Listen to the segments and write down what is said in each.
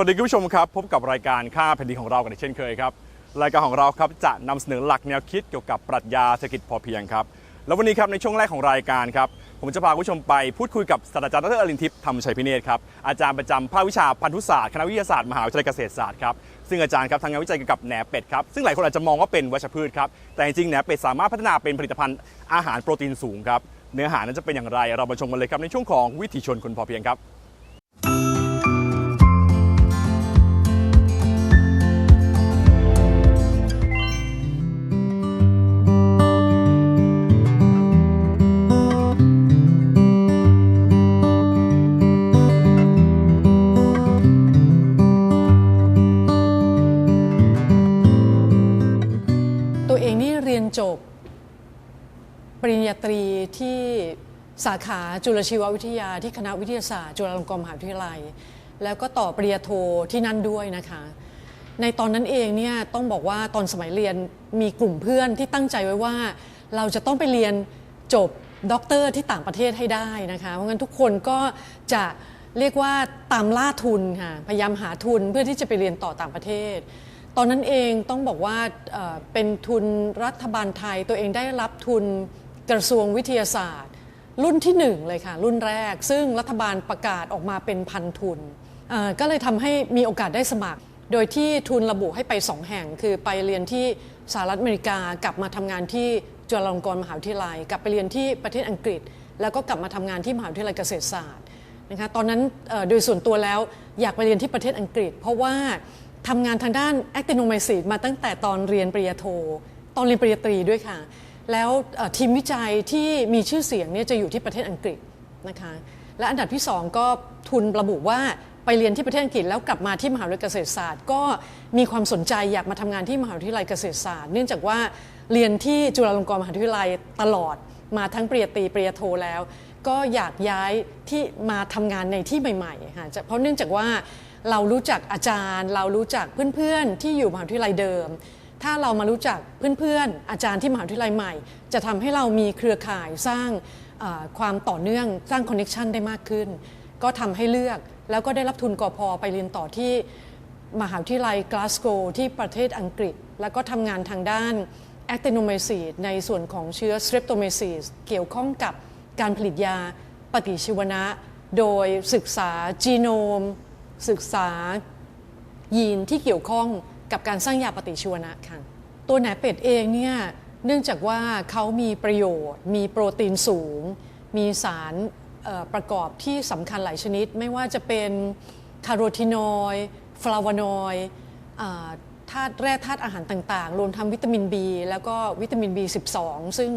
สวัสดีคุณผู้ชมครับ พบกับรายการค่าแผ่นดินของเรากันเช่นเคยครับรายการของเราครับจะนำเสนอหลักแนวคิดเกี่ยวกับปรัชญาเศรษฐกิจพอเพียงครับแล้ววันนี้ครับในช่วงแรกของรายการครับผมจะพาคุณผู้ชมไปพูดคุยกับศาสตราจารย์ดรอลินทิพย์ธรรมชัยพิเนศครับอาจารย์ประจำภาควิชาพันธุศาสตร์คณะวิทยาศาสตร์มหาวิทยาลัยเกษตรศาสตร์ครับซึ่งอาจารย์ครับทำงานวิจัยเกี่ยวกับแหนเป็ดครับซึ่งหลายคนอาจจะมองว่าเป็นวัชพืชครับแต่จริงๆแหนเป็ดสามารถพัฒนาเป็นผลิตภัณฑ์อาหารโปรตีนสูงครับเนื้อหานั้นจะเป็นอย่างไรเรามาชมกันเลยครับในช่วงของวิถีชนคนพอเพียงครับ สาขาจุลชีววิทยาที่คณะวิทยาศาสตร์ จุฬาลงกรณ์มหาวิทยาลัย แล้วก็ต่อปริญญาโทที่นั่นด้วยนะคะ ในตอนนั้นเองเนี่ยต้องบอกว่าตอนสมัยเรียนมีกลุ่มเพื่อนที่ตั้งใจไว้ว่า เราจะต้องไปเรียนจบด็อกเตอร์ที่ต่างประเทศให้ได้นะคะเพราะงั้นทุกคนก็จะเรียกว่าตามล่าทุนค่ะพยายามหาทุนเพื่อที่จะไปเรียนต่อต่างประเทศ ตอนนั้นเองต้องบอกว่าเอ่อเป็นทุนรัฐบาลไทยตัวเองได้รับทุนกระทรวงวิทยาศาสตร์ รุ่นที่หนึ่งเลยค่ะ รุ่นแรก ซึ่งรัฐบาลประกาศออกมาเป็นพันทุน ก็เลยทำให้มีโอกาสได้สมัคร โดยที่ทุนระบุให้ไปสองแห่ง คือไปเรียนที่สหรัฐอเมริกากลับมาทำงานที่จุฬาลงกรณ์มหาวิทยาลัย กลับไปเรียนที่ประเทศอังกฤษ แล้วก็กลับมาทำงานที่มหาวิทยาลัยเกษตรศาสตร์นะคะตอนนั้นโดยส่วนตัวแล้วอยากไปเรียนที่ประเทศอังกฤษ เพราะว่าทำงานทางด้านแอคติโนไมซีดมาตั้งแต่ตอนเรียนปริญญาโท ตอนเรียนปริญญาตรีด้วยค่ะ แล้วทีมวิจัยที่มีชื่อเสียงเนี่ยจะอยู่ที่ประเทศอังกฤษนะคะและอันดับที่ 2 ก็ทุนระบุว่าไปเรียนที่ประเทศอังกฤษแล้วกลับมาที่มหาวิทยาลัยเกษตรศาสตร์ ก็มีความสนใจอยากมาทำงานที่มหาวิทยาลัยเกษตรศาสตร์ เนื่องจากว่าเรียนที่จุฬาลงกรณ์มหาวิทยาลัยตลอดมาทั้งปริญญาตรีปริญญาโทแล้ว ก็อยากย้ายที่มาทำงานในที่ใหม่ๆค่ะเพราะเนื่องจากว่าเรารู้จักอาจารย์ เรารู้จักเพื่อนๆที่อยู่มหาวิทยาลัยเดิม ถ้าเรามารู้จักเพื่อนๆ อาจารย์ที่มหาวิทยาลัยใหม่ จะทำให้เรามีเครือข่ายสร้างความต่อเนื่องสร้างคอนเน็ชันได้มากขึ้น ก็ทำให้เลือกแล้วก็ได้รับทุนกอพอไปเรียนต่อที่มหาวิทยาลัยกลาสโกที่ประเทศอังกฤษ แล้วก็ทำงานทางด้านแอคติโนไมซีในส่วนของเชื้อสเตรปโตไมซีสเกี่ยวข้องกับการผลิตยาปฏิชีวนะ โดยศึกษาจีโนม ศึกษายีนที่เกี่ยวข้อง กับการสร้างยาปฏิชีวนะค่ะ ตัวแหนเป็ดเองเนี่ยเนื่องจากว่าเขามีประโยชน์ มีโปรตีนสูง มีสารประกอบที่สำคัญหลายชนิด ไม่ว่าจะเป็นคาร์โรทีนอยด์ฟลาวานอยด์ธาตุแร่ธาตุอาหารต่างๆ รวมทั้งวิตามิน B แล้วก็วิตามิน B12 ซึ่ง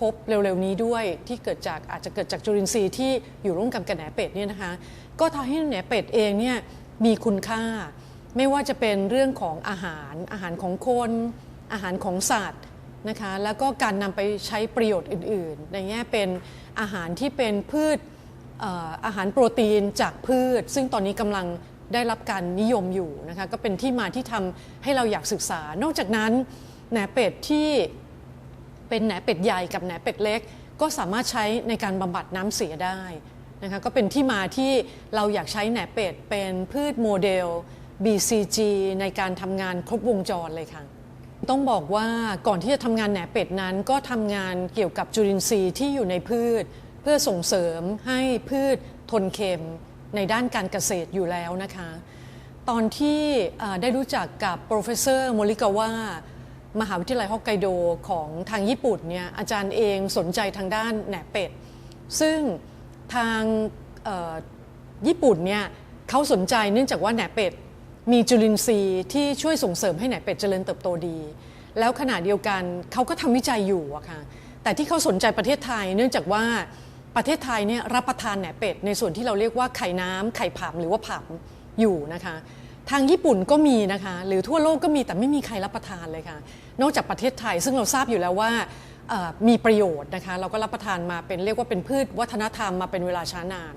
พบเร็วๆนี้ด้วยที่เกิดจากอาจจะเกิดจากจุลินทรีย์ที่อยู่ร่วมกับกับแหนเป็ดเนี่ยนะคะ ก็ทำให้แหนเป็ดเองเนี่ยมีคุณค่า ไม่ว่าจะเป็นเรื่องของอาหาร อาหารของคน อาหารของสัตว์นะคะแล้วก็การนำไปใช้ประโยชน์อื่น ๆ ในแง่เป็นอาหารที่เป็นพืชเอ่ออาหารโปรตีนจากพืช ซึ่งตอนนี้กำลังได้รับการนิยมอยู่นะคะก็เป็นที่มาที่ทำให้เราอยากศึกษา นอกจากนั้นแหนเป็ดที่เป็นแหนเป็ดใหญ่กับแหนเป็ดเล็ก ก็สามารถใช้ในการบำบัดน้ำเสียได้นะคะก็เป็นที่มาที่เราอยากใช้แหนเป็ดเป็นพืชโมเดล BCG ในการทำงานครบวงจรเลยค่ะ ต้องบอกว่าก่อนที่จะทำงานแหนเป็ดนั้น ก็ทำงานเกี่ยวกับจุลินทรีย์ที่อยู่ในพืช เพื่อส่งเสริมให้พืชทนเค็มในด้านการเกษตรอยู่แล้วนะคะ ตอนที่ได้รู้จักกับโปรเฟสเซอร์โมริกาวามหาวิทยาลัยฮอกไกโดของทางญี่ปุ่นเนี่ยอาจารย์เองสนใจทางด้านแหนเป็ด ซึ่งทางญี่ปุ่นเนี่ยเขาสนใจเนื่องจากว่าแหนเป็ด มีจุลินทรีย์ที่ช่วยส่งเสริมให้แหนเป็ดเจริญเติบโตดี แล้วขณะเดียวกันเขาก็ทำวิจัยอยู่อะค่ะแต่ที่เขาสนใจประเทศไทย เนื่องจากว่าประเทศไทยเนี่ยรับประทานแหนเป็ดในส่วนที่เราเรียกว่าไข่น้ำไข่ผํหรือว่าผํอยู่นะคะ ทางญี่ปุ่นก็มีนะคะ หรือทั่วโลกก็มีแต่ไม่มีใครรับประทานเลยค่ะ นอกจากประเทศไทยซึ่งเราทราบอยู่แล้วว่ามีประโยชน์นะคะ เราก็รับประทานมาเป็นเรียกว่าเป็นพืชวัฒนธรรมมาเป็นเวลาช้านาน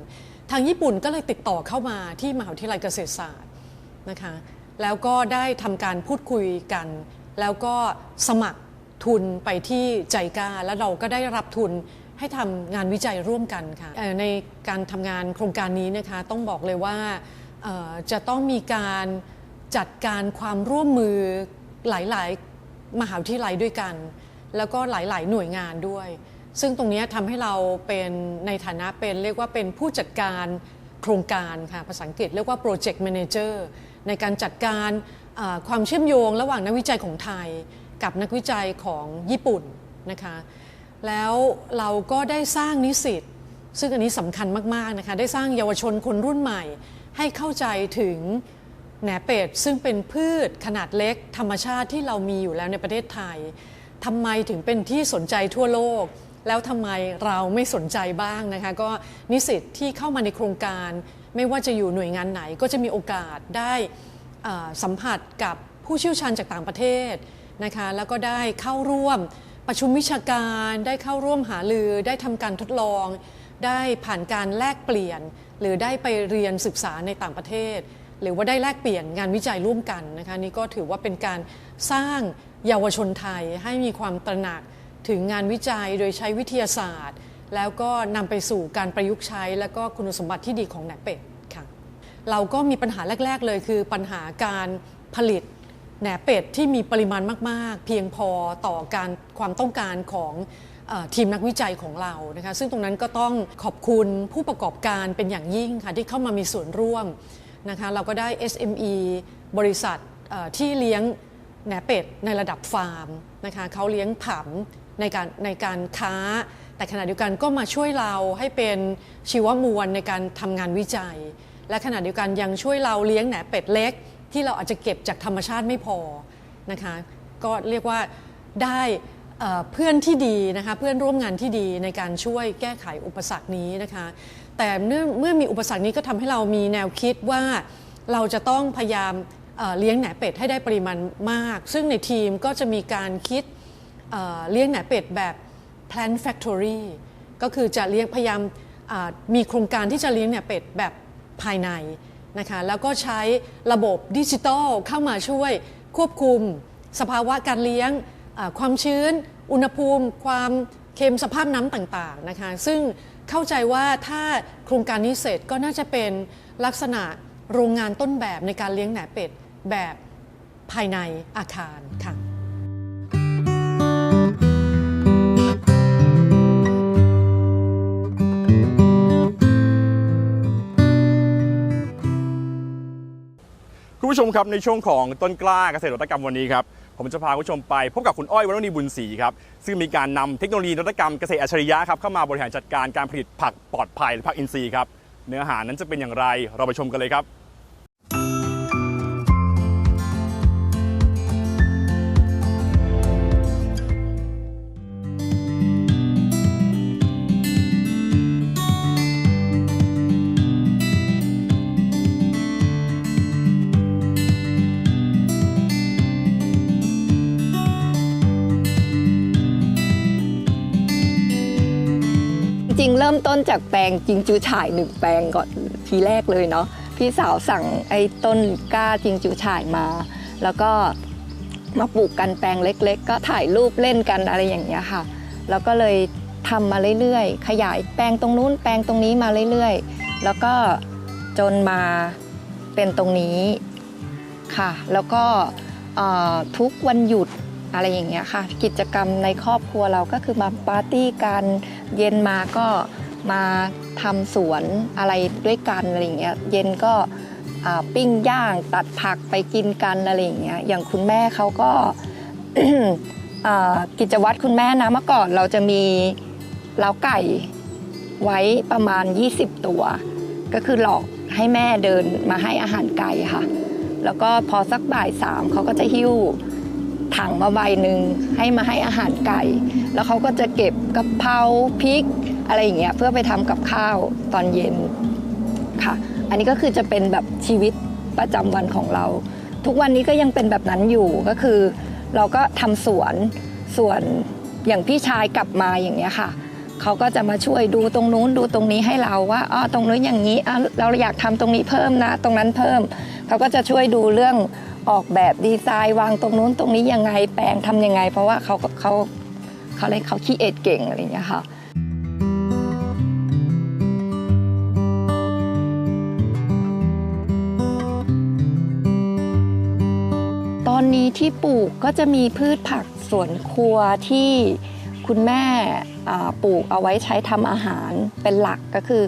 ทางญี่ปุ่นก็เลยติดต่อเข้ามาที่มหาวิทยาลัยเกษตรศาสตร์ นะคะแล้วก็ได้ทำการพูดคุยกัน แล้วก็สมัครทุนไปที่ใจกล้าแล้วเราก็ได้รับทุนให้ทำงานวิจัยร่วมกันค่ะในการทำงานโครงการนี้นะคะต้องบอกเลยว่าจะต้องมีการจัดการความร่วมมือหลาย ๆ มหาวิทยาลัยด้วยกัน แล้วก็หลาย ๆ หน่วยงานด้วย ซึ่งตรงนี้ทำให้เราเป็นในฐานะเป็นเรียกว่าเป็นผู้จัดการ โครงการค่ะภาษาอังกฤษเรียกว่า project manager ในการจัดการความเชื่อมโยงระหว่างนักวิจัยของไทย กับนักวิจัยของญี่ปุ่นนะคะแล้วเราก็ได้สร้างนิสิตซึ่งอันนี้สำคัญมากๆนะคะได้สร้างเยาวชนคนรุ่นใหม่ ให้เข้าใจถึงแหนเป็ดซึ่งเป็นพืชขนาดเล็กธรรมชาติที่เรามีอยู่แล้วในประเทศไทยทำไมถึงเป็นที่สนใจทั่วโลก แล้วทำไมเราไม่สนใจบ้างนะคะ ก็นิสิตที่เข้ามาในโครงการ ไม่ว่าจะอยู่หน่วยงานไหนก็จะมีโอกาสได้สัมผัสกับผู้เชี่ยวชาญจากต่างประเทศนะคะแล้วก็ได้เข้าร่วมประชุมวิชาการได้เข้าร่วมหารือ ได้ทำการทดลอง ได้ผ่านการแลกเปลี่ยน หรือได้ไปเรียนศึกษาในต่างประเทศ หรือว่าได้แลกเปลี่ยนงานวิจัยร่วมกันนะคะนี่ก็ถือว่าเป็นการสร้างเยาวชนไทยให้มีความตระหนัก ถึงงานวิจัยโดยใช้วิทยาศาสตร์ แล้วก็นำไปสู่การประยุกต์ใช้ และก็คุณสมบัติที่ดีของแหนเป็ดค่ะเราก็มีปัญหาแรก ๆ เลยคือปัญหาการผลิตแหนเป็ดที่มีปริมาณมาก ๆ เพียงพอต่อการความต้องการของทีมนักวิจัยของเรานะคะซึ่งตรงนั้นก็ต้องขอบคุณผู้ประกอบการเป็นอย่างยิ่งค่ะที่เข้ามามีส่วนร่วมนะคะเราก็ได้ SME บริษัทที่เลี้ยงแหนเป็ดในระดับฟาร์มนะคะเขาเลี้ยงผำ ในการในการค้า แต่ขณะเดียวกันก็มาช่วยเราให้เป็นชีวมวลในการทำงานวิจัย และขณะเดียวกันยังช่วยเราเลี้ยงแหนเป็ดเล็ก ที่เราอาจจะเก็บจากธรรมชาติไม่พอนะคะก็เรียกว่าได้เพื่อนที่ดีนะคะเพื่อนร่วมงานที่ดีในการช่วยแก้ไขอุปสรรคนี้นะคะแต่เมื่อเมื่อมีอุปสรรคนี้ก็ทำให้เรามีแนวคิดว่าเราจะต้องพยายามเเลี้ยงแหนเป็ดให้ได้ปริมาณมาก ซึ่งในทีมก็จะมีการคิด เลี้ยงแหนเป็ดแบบ plant factory ก็คือจะเลี้ยงพยายามมีโครงการที่จะเลี้ยงแหนเป็ดแบบภายในนะคะแล้วก็ใช้ระบบดิจิตอลเข้ามาช่วยควบคุมสภาวะการเลี้ยงความชื้น อุณหภูมิ ความเค็มสภาพน้ำต่างๆนะคะซึ่งเข้าใจว่าถ้าโครงการนี้เสร็จก็น่าจะเป็นลักษณะโรงงานต้นแบบในการเลี้ยงแหนเป็ดแบบภายในอาคารค่ะ ผู้ชมครับในช่วงของต้นกล้าเกษตรนวัตกรรมวันนี้ครับผมจะพาคุณผู้ชมไปพบกับคุณอ้อยวรนีบุญศรีครับซึ่งมีการนำเทคโนโลยีนวัตกรรมเกษตรอัจฉริยะครับเข้ามาบริหารจัดการการผลิตผักปลอดภัยหรือผักอินทรีย์ครับเนื้อหานั้นจะเป็นอย่างไรเราไปชมกันเลยครับ ต้นจากแปลงจิงจูฉ่ายหนึ่งแปลงก่อนทีแรกเลยเนาะพี่สาวสั่งไอ้ต้นกล้าจิงจูฉ่ายมา แล้วก็มาปลูกกันแปลงเล็ก ๆ ก็ถ่ายรูปเล่นกันอะไรอย่างเงี้ยค่ะ แล้วก็เลยทำมาเรื่อยๆ ขยายแปลงตรงนู้นแปลงตรงนี้มาเรื่อยๆ แล้วก็จนมาเป็นตรงนี้ค่ะ แล้วก็ทุกวันหยุดอะไรอย่างเงี้ยค่ะ กิจกรรมในครอบครัวเราก็คือมาปาร์ตี้กัน เย็นมาก็ มาทำสวนอะไรด้วยกันอะไรอย่างเงี้ยเย็นก็ปิ้งย่างตัดผักไปกินกันอะไรอย่างเงี้ยอย่างคุณแม่เขาก็กิจวัตรคุณแม่นะเมื่อก่อนเราจะมีเล้าไก่ไว้ประมาณ 20 ตัว ก็คือหลอกให้แม่เดินมาให้อาหารไก่ค่ะ แล้วก็พอสักบ่ายสามเขาก็จะหิ้วถังมาใบหนึ่งให้มาให้อาหารไก่ แล้วเขาก็จะเก็บกะเพราพริก อะไรอย่างเงี้ยเพื่อไปทำกับข้าวตอนเย็นค่ะ อันนี้ก็คือจะเป็นแบบชีวิตประจำวันของเรา ทุกวันนี้ก็ยังเป็นแบบนั้นอยู่ก็คือ เราก็ทำสวนส่วนอย่างพี่ชายกลับมาอย่างเงี้ยค่ะเขาก็จะมาช่วยดูตรงนู้นดูตรงนี้ให้เราว่าอ๋อตรงนู้นอย่างนี้อะเราอยากทำตรงนี้เพิ่มนะ ตรงนั้นเพิ่มเขาก็จะช่วยดูเรื่องออกแบบดีไซน์วางตรงนู้นตรงนี้ยังไงแปลงทำยังไง เพราะว่าเขาเขาเขาเลยเขาขี้เอ็ดเก่งอะไรอย่างเงี้ยค่ะ นี้ที่ปลูกก็จะมีพืชผักสวนครัวที่คุณแม่ปลูกเอาไว้ใช้ทำอาหารเป็นหลักก็คือ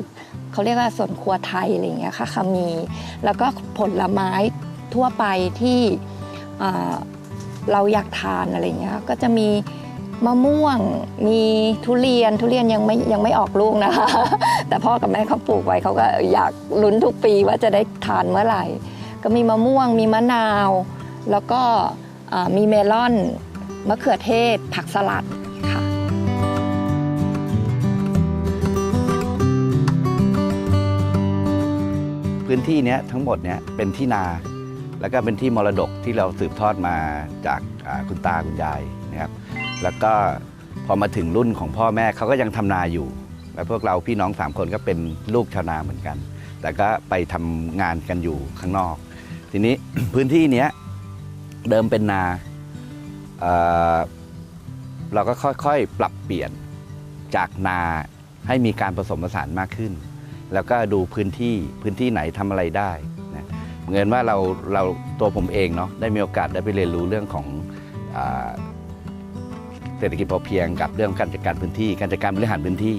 เขาเรียกว่าสวนครัวไทยอะไรอย่างเงี้ยค่ะคมี แล้วก็ผลไม้ทั่วไปที่เราอยากทานอะไรอย่างเงี้ยก็จะมีมะม่วงมีทุเรียนทุเรียนยังไม่ยังไม่ออกลูกนะคะ แต่พ่อกับแม่เขาปลูกไว้เขาก็อยากลุ้นทุกปีว่าจะได้ทานเมื่อไหร่ ก็มีมะม่วงมีมะนาว แล้วก็มีเมลอน มะเขือเทศ ผักสลัดค่ะพื้นที่เนี้ยทั้งหมดเนี้ยเป็นที่นา แล้วก็เป็นที่มรดกที่เราสืบทอดมาจากคุณตาคุณยายนะครับแล้วก็พอมาถึงรุ่นของพ่อแม่เขาก็ยังทำนาอยู่ และพวกเราพี่น้องสามคนก็เป็นลูกชาวนาเหมือนกัน แต่ก็ไปทำงานกันอยู่ข้างนอก ทีนี้พื้นที่เนี้ย เดิมเป็นนาเเราก็ค่อยๆ ปรับเปลี่ยนจากนาให้มีการผสมผสานมากขึ้น แล้วก็ดูพื้นที่พื้นที่ไหนทำอะไรได้นะเหมือนว่าเราเราตัวผมเองเนาะได้มีโอกาสได้ไปเรียนรู้เรื่องของเศรษฐกิจพอเพียงกับเรื่องการจัดการพื้นที่ การจัดการบริหารพื้นที่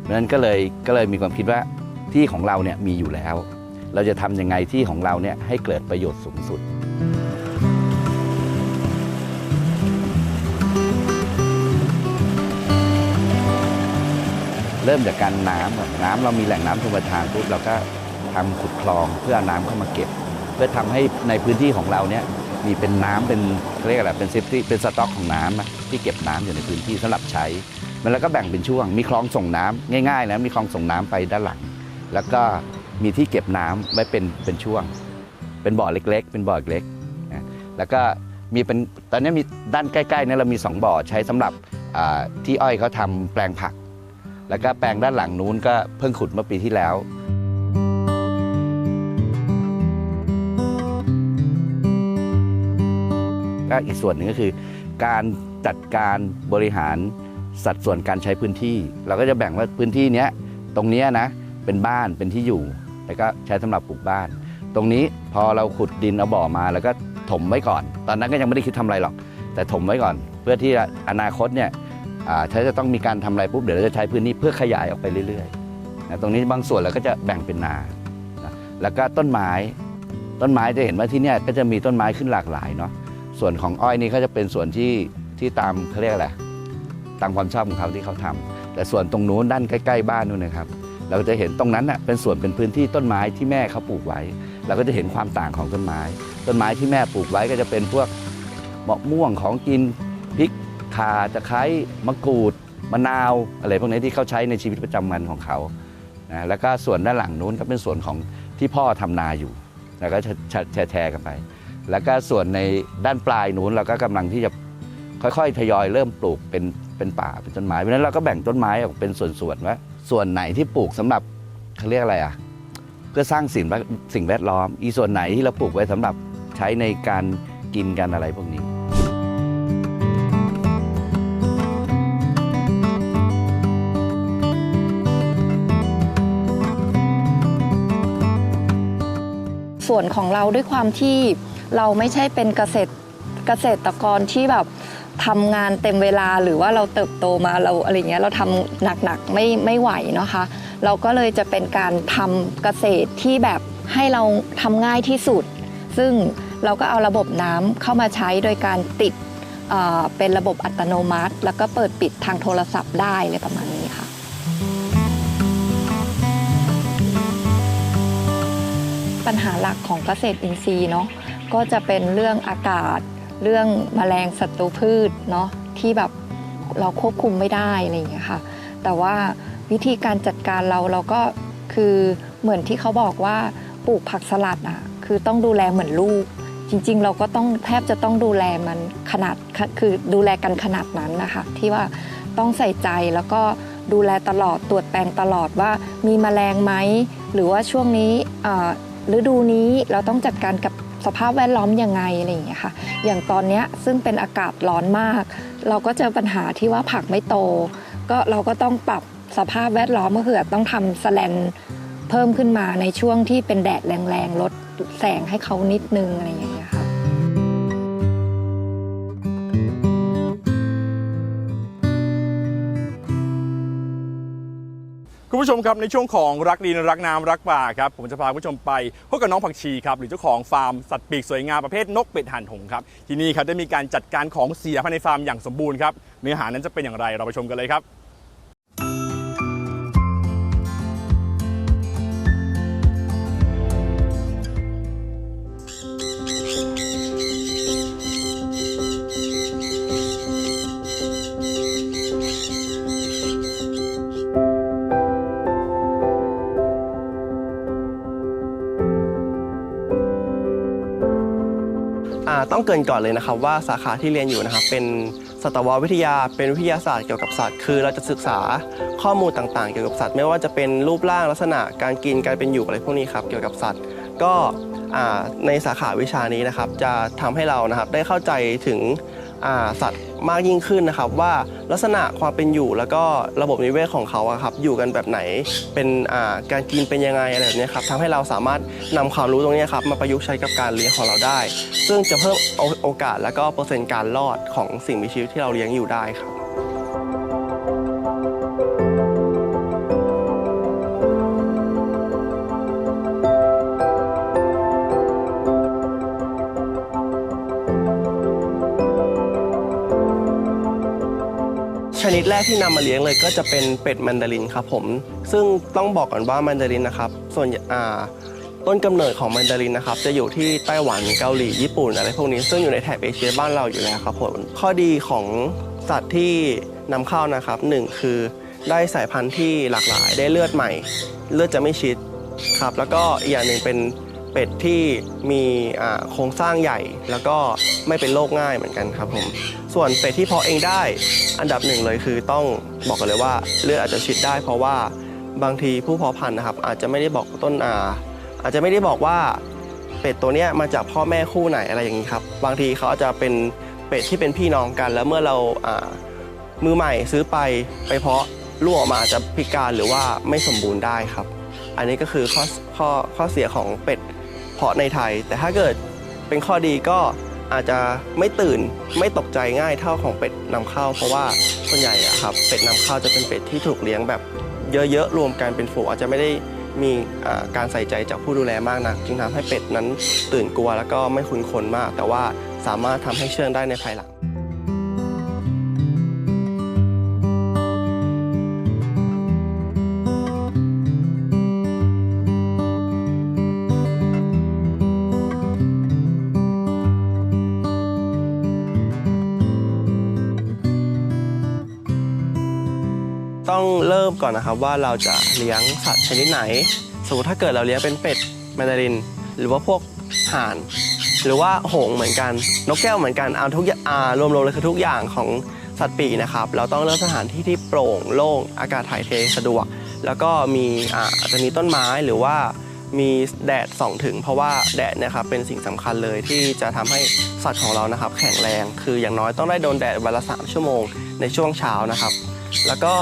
เพราะฉะนั้นก็เลยก็เลยมีความคิดว่าที่ของเราเนี่ยมีอยู่แล้ว เราจะทำยังไงที่ของเราเนี่ยให้เกิดประโยชน์สูงสุด เริ่มจากการน้ำน้ำเรามีแหล่งน้ำชลประทานปุ๊บเราก็ทำขุดคลองเพื่อเอาน้ำเข้ามาเก็บ เพื่อทำให้ในพื้นที่ของเราเนี่ยมีเป็นน้ำเป็นเรียกอะไรเป็นเซฟตี้เป็นสต็อกของน้ำที่เก็บน้ำอยู่ในพื้นที่สำหรับใช้มันแล้วก็แบ่งเป็นช่วง มีคลองส่งน้ำง่ายๆนะมีคลองส่งน้ำไปด้านหลัง แล้วก็มีที่เก็บน้ำไว้เป็นเป็นช่วง เป็นบ่อเล็ก ๆ เป็นบ่อเล็กนะแล้วก็มีเป็นตอนนี้มีด้านใกล้ๆนี่เรามีสองบ่อใช้สำหรับที่อ้อยเขาทำแปลงผัก แล้วก็แปลงด้านหลังนู้นก็เพิ่งขุดเมื่อปีที่แล้ว ก็อีกส่วนหนึ่งก็คือ การจัดการบริหารสัดส่วนการใช้พื้นที่ เราก็จะแบ่งว่าพื้นที่เนี้ยตรงเนี้ยนะเป็นบ้านเป็นที่อยู่ แล้วก็ใช้สำหรับปลูกบ้าน ตรงนี้พอเราขุดดินเอาบ่อมา แล้วก็ถมไว้ก่อน ตอนนั้นก็ยังไม่ได้คิดทำอะไรหรอก แต่ถมไว้ก่อน เพื่อที่อนาคตเนี่ย ถ้าจะต้องมีการทำอะไรปุ๊บเดี๋ยวเราจะใช้พื้นที่เพื่อขยายออกไปเรื่อยๆนะตรงนี้บางส่วนเราก็จะแบ่งเป็นนานะแล้วก็ต้นไม้ ต้นไม้จะเห็นว่าที่เนี่ยก็จะมีต้นไม้ขึ้นหลากหลายเนาะส่วนของอ้อยนี่เขาจะเป็นส่วนที่ที่ตามเขาเรียกอะไรตามความชอบของเขาที่เขาทำแต่ส่วนตรงนู้นด้านใกล้ ๆ บ้านนู่นนะครับ เราก็จะเห็นตรงนั้นน่ะเป็นส่วนเป็นพื้นที่ต้นไม้ที่แม่เขาปลูกไว้ เราก็จะเห็นความต่างของต้นไม้ ต้นไม้ที่แม่ปลูกไว้ก็จะเป็นพวกมะม่วงของกินพริก ข่าตะไคร้มะกรูดมะนาวอะไรพวกนี้ที่เขาใช้ในชีวิตประจำวันของเขานะแล้วก็ส่วนด้านหลังนู้นก็เป็นส่วนของที่พ่อทำนาอยู่แล้วก็แชร์กันไป แล้วก็ส่วนในด้านปลายนู้นเราก็กำลังที่จะค่อยๆ ทยอยเริ่มปลูกเป็นเป็นป่าเป็นต้นไม้เพราะฉะนั้นเราก็แบ่งต้นไม้ออกเป็นส่วนๆว่าส่วนไหนที่ปลูกสำหรับเขาเรียกอะไรอะเพื่อสร้างสิ่งสิ่งแวดล้อม อีส่วนไหนที่เราปลูกไว้สำหรับใช้ในการกินกันอะไรพวกนี้ ส่วนของเราด้วยความที่เราไม่ใช่เป็นเกษตรเกษตรกรที่แบบทำงานเต็มเวลาหรือว่าเราเติบโตมาเราอะไรเงี้ยเราทำหนักๆไม่ไม่ไหวเนาะคะ เราก็เลยจะเป็นการทำเกษตรที่แบบให้เราทำง่ายที่สุด ซึ่งเราก็เอาระบบน้ำเข้ามาใช้โดยการติดเป็นระบบอัตโนมัติ แล้วก็เปิดปิดทางโทรศัพท์ได้เลยประมาณนี้ ปัญหาหลักของเกษตรอินทรีย์เนาะก็จะเป็นเรื่องอากาศ เรื่องแมลงศัตรูพืชเนาะที่แบบเราควบคุมไม่ได้อะไรอย่างเงี้ยค่ะ แต่ว่าวิธีการจัดการเราเราก็คือเหมือนที่เขาบอกว่าปลูกผักสลัดอะคือต้องดูแลเหมือนลูก จริง ๆ เราก็ต้องแทบจะต้องดูแลมันขนาดคือดูแลกันขนาดนั้นนะคะ ที่ว่าต้องใส่ใจแล้วก็ดูแลตลอดตรวจแปลงตลอดว่ามีแมลงไหมหรือว่าช่วงนี้อ่อ ฤดูนี้เราต้องจัดการกับสภาพแวดล้อมยังไงอะไรอย่างเงี้ยค่ะ อย่างตอนเนี้ยซึ่งเป็นอากาศร้อนมาก เราก็เจอปัญหาที่ว่าผักไม่โต ก็เราก็ต้องปรับสภาพแวดล้อมก็คือต้องทำสแลนเพิ่มขึ้นมาในช่วงที่เป็นแดดแรงๆลดแสงให้เขานิดนึงอะไรอย่างเงี้ย คุณผู้ชมครับในช่วงของรักดินรักน้ำรักป่าครับผมจะพาคุณผู้ชมไปพบกับน้องผักชีครับหรือเจ้าของฟาร์มสัตว์ปีกสวยงามประเภทนกเป็ดห่านหงครับที่นี่ครับได้มีการจัดการของเสียภายในฟาร์มอย่างสมบูรณ์ครับเนื้อหานั้นจะเป็นอย่างไรเราไปชมกันเลยครับ ต้องเกินก่อนเลยนะครับว่าสาขาที่เรียนอยู่นะครับเป็นสัตววิทยาเป็นวิทยาศาสตร์เกี่ยวกับสัตว์คือเราจะศึกษาข้อมูลต่างๆ เกี่ยวกับสัตว์ ไม่ว่าจะเป็นรูปร่างลักษณะการกินการเป็นอยู่อะไรพวกนี้ครับเกี่ยวกับสัตว์ ก็ในสาขาวิชานี้นะครับจะทำให้เรานะครับได้เข้าใจถึง สัตว์มากยิ่งขึ้นนะครับ ว่าลักษณะความเป็นอยู่แล้วก็ระบบนิเวศของเขาอะครับอยู่กันแบบไหนเป็นการกินเป็นยังไงอะไรแบบนี้ครับทำให้เราสามารถนำความรู้ตรงนี้ครับมาประยุกต์ใช้กับการเลี้ยงของเราได้ ซึ่งจะเพิ่มโอกาสและก็เปอร์เซ็นต์การรอดของสิ่งมีชีวิตที่เราเลี้ยงอยู่ได้ครับ ดแรกที่นำมาเลี้ยงเลยก็จะเป็นเป็ดแมนดารินครับผม ซึ่งต้องบอกก่อนว่าแมนดารินนะครับ ส่วนอ่าต้นกำเนิดของแมนดารินนะครับจะอยู่ที่ไต้หวันเกาหลีญี่ปุ่นอะไรพวกนี้ซึ่งอยู่ในแถบเอเชียบ้านเราอยู่แล้วครับผมข้อดีของสัตว์ที่นำเข้านะครับหนึ่งคือได้สายพันธุ์ที่หลากหลายได้เลือดใหม่ เลือดจะไม่ชิดครับแล้วก็อีกอย่างหนึ่งเป็น เป็ดที่มีโครงสร้างใหญ่ แล้วก็ไม่เป็นโรคง่ายเหมือนกันครับผมส่วนเป็ดที่เพาะเองได้ อันดับหนึ่งเลยคือต้องบอกกันเลยว่าเลือดอาจจะชิดได้ เพราะว่าบางทีผู้เพาะพันธุ์นะครับ อาจจะไม่ได้บอกต้นอาอาจจะไม่ได้บอกว่าเป็ดตัวเนี้ยมาจากพ่อแม่คู่ไหนอะไรอย่างนี้ครับบางทีเขาอาจจะเป็นเป็ดที่เป็นพี่น้องกัน แล้วเมื่อเราามือใหม่ซื้อไปไปเพาะลูกออกมาอาจจะพิการหรือว่าไม่สมบูรณ์ได้ครับ อันนี้ก็คือข้อข้อข้อเสียของเป็ด เพาะในไทย แต่ถ้าเกิดเป็นข้อดีก็อาจจะไม่ตื่นไม่ตกใจง่ายเท่าของเป็ดนำเข้า เพราะว่าส่วนใหญ่อะครับเป็ดนำเข้าจะเป็นเป็ดที่ถูกเลี้ยงแบบเยอะๆรวมกันเป็นฝูงอาจจะไม่ได้มีการใส่ใจจากผู้ดูแลมากนักจึงทำให้เป็ดนั้นตื่นกลัวแล้วก็ไม่คุ้นคนมาก แต่ว่าสามารถทำให้เชื่องได้ในภายหลัง ต้องเริ่มก่อนนะครับว่าเราจะเลี้ยงสัตว์ชนิดไหน สมมติถ้าเกิดเราเลี้ยงเป็นเป็ดแมนดาริน หรือว่าพวกห่าน หรือว่าหงส์เหมือนกัน นกแก้วเหมือนกันเอาทุกอย่างรวมๆเลยคือทุกอย่างของสัตว์ปีกนะครับ เราต้องเลือกสถานที่ที่โปร่งโล่งอากาศถ่ายเทสะดวก แล้วก็มีอาจจะมีต้นไม้หรือว่ามีแดดส่องถึง เพราะว่าแดดนี่ยครับเป็นสิ่งสำคัญเลยที่จะทำให้สัตว์ของเรานะครับ แข็งแรงคืออย่างน้อยต้องได้โดนแดดวันละ3ชั่วโมงในช่วงเช้านะครับ แล้วก็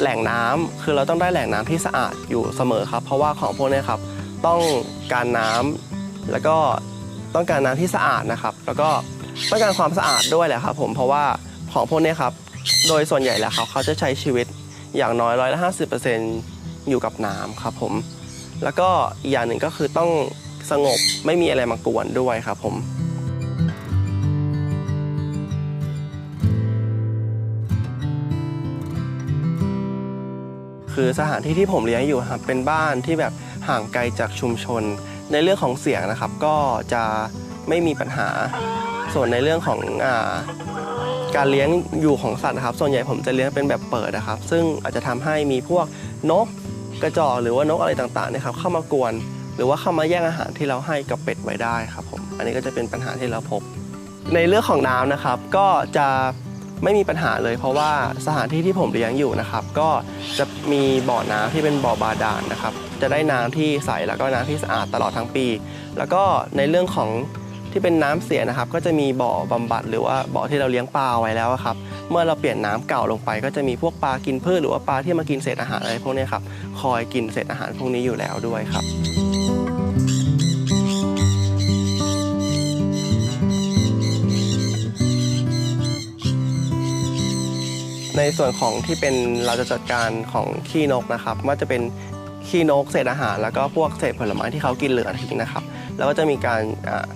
แหล่งน้ำคือเราต้องได้แหล่งน้ำที่สะอาดอยู่เสมอครับ เพราะว่าของพวกนี้ครับต้องการน้ำแล้วก็ต้องการน้ำที่สะอาดนะครับ แล้วก็ต้องการความสะอาดด้วยแหละครับผมเพราะว่าของพวกนี้ครับโดยส่วนใหญ่แล้วครับเขาจะใช้ชีวิตอย่างน้อยร้อยละห้าสิบเปอร์เซ็นต์อยู่กับน้ำครับผมแล้วก็อีกอย่างหนึ่งก็คือต้องสงบไม่มีอะไรมากวนด้วยครับผม คือสถานที่ที่ผมเลี้ยงอยู่ครับเป็นบ้านที่แบบห่างไกลจากชุมชน ในเรื่องของเสียงนะครับ ก็จะไม่มีปัญหา ส่วนในเรื่องของอาการเลี้ยงอยู่ของสัตว์นะครับ ส่วนใหญ่ผมจะเลี้ยงเป็นแบบเปิดนะครับ ซึ่งอาจจะทำให้มีพวกนกกระจอกหรือว่านกอะไรต่างๆนะครับเข้ามากวน หรือว่าเข้ามาแย่งอาหารที่เราให้กับเป็ดไว้ได้ครับผมอันนี้ก็จะเป็นปัญหาที่เราพบ ในเรื่องของน้ำนะครับก็จะ ไม่มีปัญหาเลย เพราะว่าสถานที่ที่ผมเลี้ยงอยู่นะครับ ก็จะมีบ่อน้ำที่เป็นบ่อบาดาลนะครับ จะได้น้ำที่ใสแล้วก็น้ำที่สะอาดตลอดทั้งปี แล้วก็ในเรื่องของที่เป็นน้ำเสียนะครับ ก็จะมีบ่อบำบัดหรือว่าบ่อที่เราเลี้ยงปลาไว้แล้วครับ เมื่อเราเปลี่ยนน้ำเก่าลงไป ก็จะมีพวกปลากินพืชหรือว่าปลาที่มากินเศษอาหารอะไรพวกนี้ครับคอยกินเศษอาหารพวกนี้อยู่แล้วด้วยครับ ในส่วนของที่เป็นเราจะจัดการของขี้นกนะครับว่าจะเป็นขี้นกเศษอาหาร แล้วก็พวกเศษผลไม้ที่เขากินเหลือทิ้งนะครับ แล้วก็จะมีการ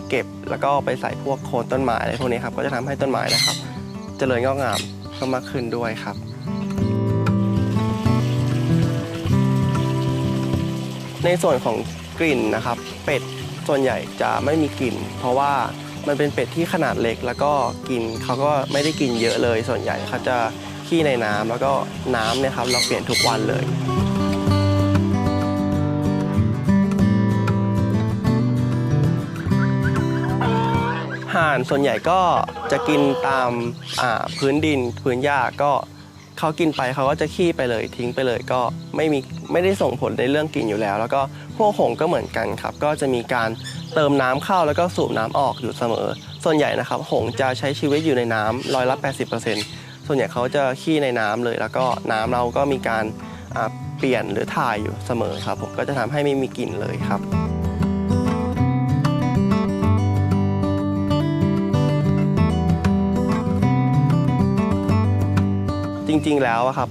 เก็บแล้วก็ไปใส่พวกโคนต้นไม้อะไรพวกนี้ครับก็จะทำให้ต้นไม้นะครับ เจริญงอกงามเพิ่มมากขึ้นด้วยครับในส่วนของกลิ่นนะครับ เป็ดส่วนใหญ่จะไม่มีกลิ่น เพราะว่ามันเป็นเป็ดที่ขนาดเล็ก แล้วก็กินเขาก็ไม่ได้กินเยอะเลยส่วนใหญ่เขาจะ ขี้ในน้ำแล้วก็น้ำเนี่ยครับเราเปลี่ยนทุกวันเลย ห่านส่วนใหญ่ก็จะกินตามพื้นดินพื้นหญ้าก็เขากินไปเขาก็จะขี้ไปเลยทิ้งไปเลยก็ไม่มีไม่ได้ส่งผลในเรื่องกลิ่นอยู่แล้ว แล้วก็พวกหงก็เหมือนกันครับ ก็จะมีการเติมน้ำเข้าแล้วก็สูบน้ำออกอยู่เสมอ ส่วนใหญ่นะครับหงจะใช้ชีวิตอยู่ในน้ำร้อยละ80% ส่วนใหญ่เขาจะขี้ในน้ำเลย แล้วก็น้ำเราก็มีการเปลี่ยนหรือถ่ายอยู่เสมอครับ ผมก็จะทำให้ไม่มีกลิ่นเลยครับจริงๆ แล้วครับ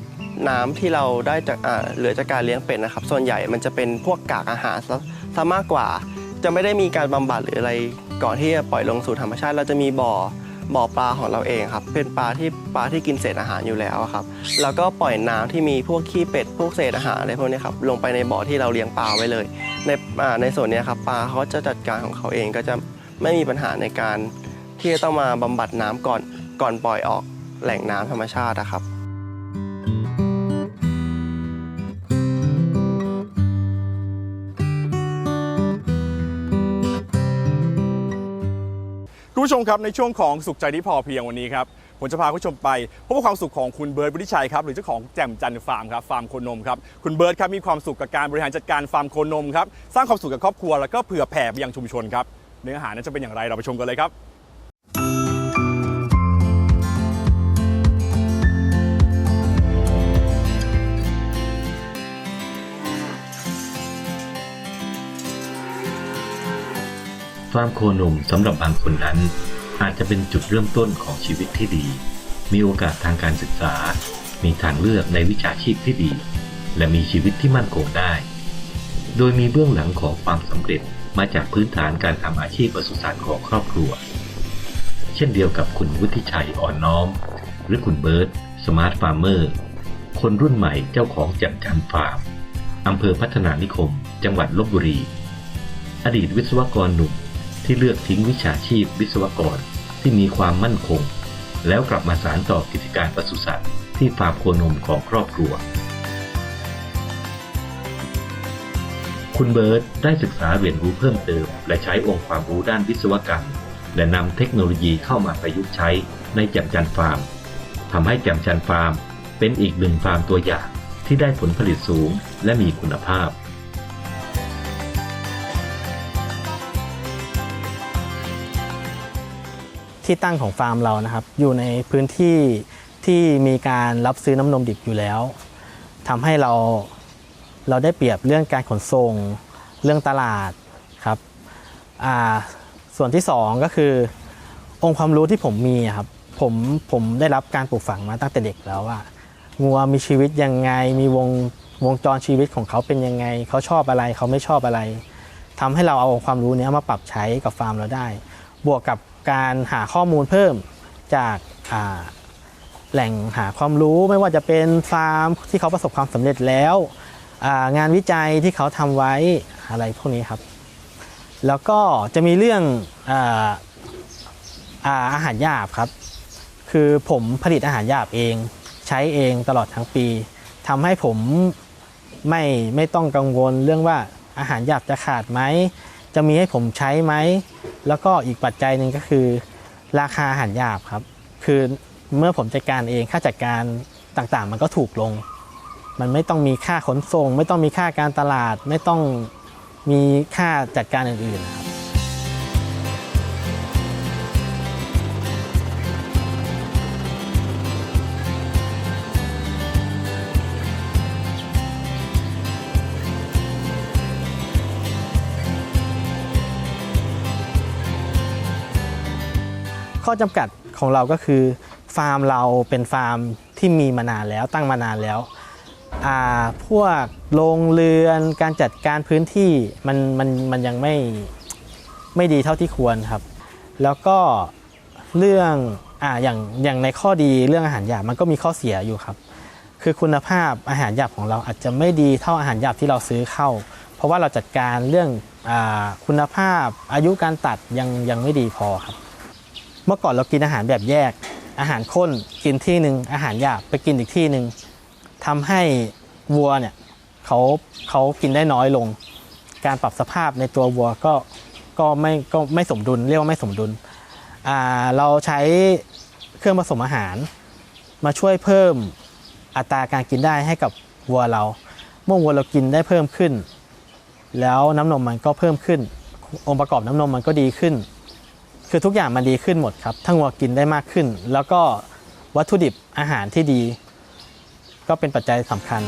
น้ำที่เราได้จากเหลือจากการเลี้ยงเป็ดนะครับ ส่วนใหญ่มันจะเป็นพวกกากอาหารซะซะมากกว่า จะไม่ได้มีการบำบัดหรืออะไรก่อนที่จะปล่อยลงสู่ธรรมชาติ เราจะมีบ่อ บ่อปลาของเราเองครับ เป็นปลาที่ปลาที่กินเศษอาหารอยู่แล้วครับ แล้วก็ปล่อยน้ำที่มีพวกขี้เป็ดพวกเศษอาหารอะไรพวกนี้ครับลงไปในบ่อที่เราเลี้ยงปลาไว้เลย ในในส่วนนี้ครับปลาเขาจะจัดการของเขาเองก็จะไม่มีปัญหาในการที่จะต้องมาบำบัดน้ำก่อนก่อนปล่อยออกแหล่งน้ำธรรมชาตินะครับ คุณผู้ชมครับในช่วงของสุขใจที่พอเพียงวันนี้ครับผมจะพาคุณผู้ชมไปพบกับความสุขของคุณเบิร์ตบุริชัยครับหรือเจ้าของแจ่มจันทร์ฟาร์มครับฟาร์มโคนมครับคุณเบิร์ตครับมีความสุขกับการบริหารจัดการฟาร์มโคนมครับสร้างความสุขกับครอบครัวแล้วก็เผื่อแผ่ไปยังชุมชนครับเนื้อหานั้นจะเป็นอย่างไรเราไปชมกันเลยครับ ฟาร์มโคนมสำหรับบางคนนั้น อาจจะเป็นจุดเริ่มต้นของชีวิตที่ดี มีโอกาสทางการศึกษา มีทางเลือกในวิชาชีพที่ดี และมีชีวิตที่มั่นคงได้ โดยมีเบื้องหลังของความสำเร็จมาจากพื้นฐานการทำอาชีพปศุสัตว์ของครอบครัว เช่นเดียวกับคุณวุฒิชัยอ่อนน้อม หรือคุณเบิร์ตสมาร์ทฟาร์มเมอร์ คนรุ่นใหม่เจ้าของแจ่มจันทร์ฟาร์มอำเภอพัฒนานิคม จังหวัดลบบุรี อดีตวิศวกรหนุ่ม ที่เลือกทิ้งวิชาชีพวิศวกรที่มีความมั่นคง แล้วกลับมาสานต่อกิจการปศุสัตว์ที่ฟาร์มโคนมของครอบครัว คุณเบิร์ตได้ศึกษาเรียนรู้เพิ่มเติม และใช้องค์ความรู้ด้านวิศวกรรม และนำเทคโนโลยีเข้ามาประยุกต์ใช้ในแจ่มจันฟาร์มทำให้แจ่มจันฟาร์ม เป็นอีกหนึ่งฟาร์มตัวอย่างที่ได้ผลผลิตสูงและมีคุณภาพ ที่ตั้งของฟาร์มเรานะครับ อยู่ในพื้นที่ที่มีการรับซื้อน้ำนมดิบอยู่แล้วทำให้เราเราได้เปรียบเรื่องการขนส่งเรื่องตลาดครับอ่าส่วนที่สองก็คือ องค์ความรู้ที่ผมมีครับผมผมได้รับการปลูกฝังมาตั้งแต่เด็กแล้วว่างัวมีชีวิตยังไง มีวงวงจรชีวิตของเขาเป็นยังไง เขาชอบอะไรเขาไม่ชอบอะไรทำให้เราเอาความรู้นี้มาปรับใช้กับฟาร์มเราได้ บวกกับ การหาข้อมูลเพิ่มจากาแหล่งหาความรู้ไม่ว่าจะเป็นฟาร์มที่เขาประสบความสำเร็จแล้วางานวิจัยที่เขาทำไว้อะไรพวกนี้ครับ แล้วก็จะมีเรื่องอาอาอาหารหยาบครับ คือผมผลิตอาหารหยาบเองใช้เองตลอดทั้งปีทำให้ผมไม่ไม่ต้องกังวลเรื่องว่าอาหารหยาบจะขาดไหม จะมีให้ผมใช้ไหม แล้วก็อีกปัจจัยหนึ่งก็คือราคาอาหารหยาบครับ คือเมื่อผมจัดการเองค่าจัดการต่างๆ มันก็ถูกลง มันไม่ต้องมีค่าขนส่ง ไม่ต้องมีค่าการตลาด ไม่ต้องมีค่าจัดการอื่นๆครับ ข้อจำกัดของเราก็คือ ฟาร์มเราเป็นฟาร์มที่มีมานานแล้วตั้งมานานแล้วพวกโรงเรือนการจัดการพื้นที่มันมันมันยังไม่ไม่ดีเท่าที่ควรครับ แล้วก็เรื่องอ่าอย่างอย่างในข้อดีเรื่องอาหารหยาบมันก็มีข้อเสียอยู่ครับ คือคุณภาพอาหารหยาบของเราอาจจะไม่ดีเท่าอาหารหยาบที่เราซื้อเข้า เพราะว่าเราจัดการเรื่องอคุณภาพอายุการตัดยังยังไม่ดีพอครับ เมื่อก่อนเรากินอาหารแบบแยก อาหารข้นกินที่หนึ่งอาหารหยาบไปกินอีกที่หนึ่งทำให้วัวเนี่ยเขาเขากินได้น้อยลง การปรับสภาพในตัววัวก็ก็ไม่ก็ไม่สมดุลเรียกว่าไม่สมดุลอ่าเราใช้เครื่องผสมอาหาร มาช่วยเพิ่มอัตราการกินได้ให้กับวัวเรา เมื่อวัวเรากินได้เพิ่มขึ้น แล้วน้ำนมมันก็เพิ่มขึ้น องค์ประกอบน้ำนมมันก็ดีขึ้น คือทุกอย่างมันดีขึ้นหมดครับทั้งวัวกินได้มากขึ้น แล้วก็วัตถุดิบอาหารที่ดี ก็เป็นปัจจัยสำคัญ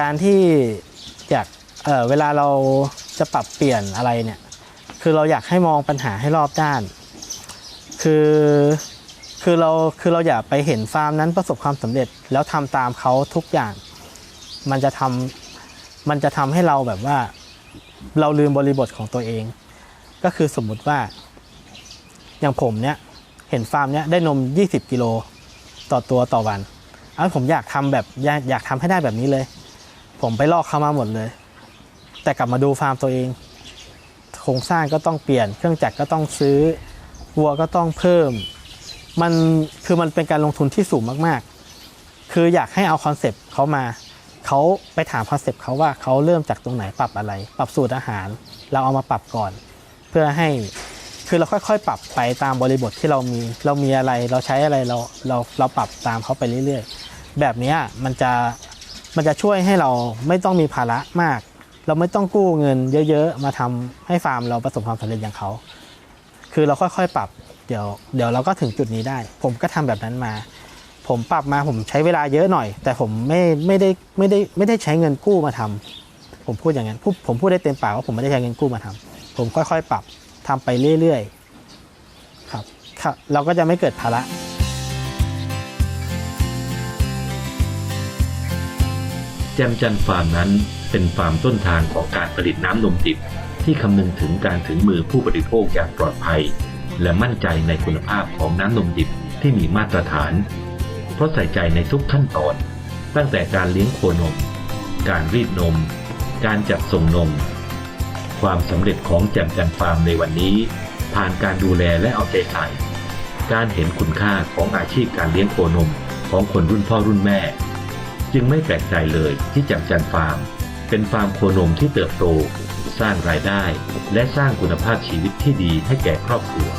การที่อยากเออเวลาเราจะปรับเปลี่ยนอะไรเนี่ย คือเราอยากให้มองปัญหาให้รอบด้าน คือ คือเราคือเราอย่าไปเห็นฟาร์มนั้นประสบความสำเร็จ แล้วทำตามเขาทุกอย่าง มันจะทำมันจะทำให้เราแบบว่า เราลืมบริบทของตัวเอง ก็คือสมมุติว่า อย่างผมเนี่ยเห็นฟาร์มเนี้ยได้นม 20 กิโลต่อตัวต่อวันเอาผมอยากทำแบบอยากอยากทำให้ได้แบบนี้เลย ผมไปลอกเข้ามาหมดเลย แต่กลับมาดูฟาร์มตัวเอง โครงสร้างก็ต้องเปลี่ยน เครื่องจักรก็ต้องซื้อวัวก็ต้องเพิ่ม มันคือมันเป็นการลงทุนที่สูงมากๆ คืออยากให้เอาคอนเซปต์เขามาเขาไปถามคอนเซปต์เขาว่าเขาเริ่มจากตรงไหนปรับอะไร ปรับสูตรอาหาร เราเอามาปรับก่อน เพื่อให้คือเราค่อยๆ ปรับไปตามบริบทที่เรามี เรามีอะไรเราใช้อะไรเราเราเราปรับตามเขาไปเรื่อยๆ แบบนี้มันจะมันจะช่วยให้เราไม่ต้องมีภาระมาก เราไม่ต้องกู้เงินเยอะๆ มาทำให้ฟาร์มเราประสบความสำเร็จอย่างเขา คือเราค่อยๆ ปรับ เดี๋ยวเดี๋ยวเราก็ถึงจุดนี้ได้ ผมก็ทำแบบนั้นมา ผมปรับมาผมใช้เวลาเยอะหน่อย แต่ผมไม่ไม่ได้ไม่ได้ไม่ได้ใช้เงินกู้มาทำผมพูดอย่างนั้นผมพูดได้เต็มปากว่าผมไม่ได้ใช้เงินกู้มาทำผมค่อยๆ ปรับทำไปเรื่อยๆครับครับ เราก็จะไม่เกิดภาระแจมจันทร์ฟาร์มนั้นเป็นฟาร์มต้นทางของการผลิตน้ำนมดิบที่คำนึงถึงการถึงมือผู้บริโภคอย่างปลอดภัย และมั่นใจในคุณภาพของน้ำนมดิบที่มีมาตรฐาน เพราะใส่ใจในทุกขั้นตอน ตั้งแต่การเลี้ยงโคนม การรีดนม การจัดส่งนม ความสำเร็จของแจมจันฟาร์มในวันนี้ ผ่านการดูแลและเอาใจใส่ การเห็นคุณค่าของอาชีพการเลี้ยงโคนมของคนรุ่นพ่อรุ่นแม่ จึงไม่แปลกใจเลยที่แจำจันฟาร์ม เป็นฟาร์มโคนมที่เติบโต สร้างรายได้ และสร้างคุณภาพชีวิตที่ดีให้แก่ครอบครัว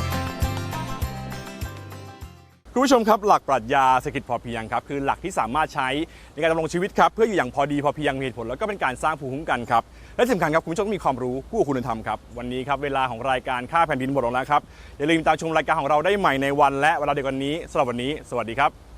คุณผู้ชมครับหลักปรัชญาเศรษฐกิจพอเพียงครับคือหลักที่สามารถใช้ในการดำรงชีวิตครับเพื่ออยู่อย่างพอดีพอเพียงมีเหตุผลแล้วก็เป็นการสร้างภูมิคุ้มกันครับและสำคัญครับคุณผู้ชมต้องมีความรู้คู่คุณธรรมครับวันนี้ครับเวลาของรายการค่าแผ่นดินหมดลงแล้วครับอย่าลืมตามชมรายการของเราได้ใหม่ในวันและเวลาเดียวกันนี้สำหรับวันนี้ สวัสดีครับ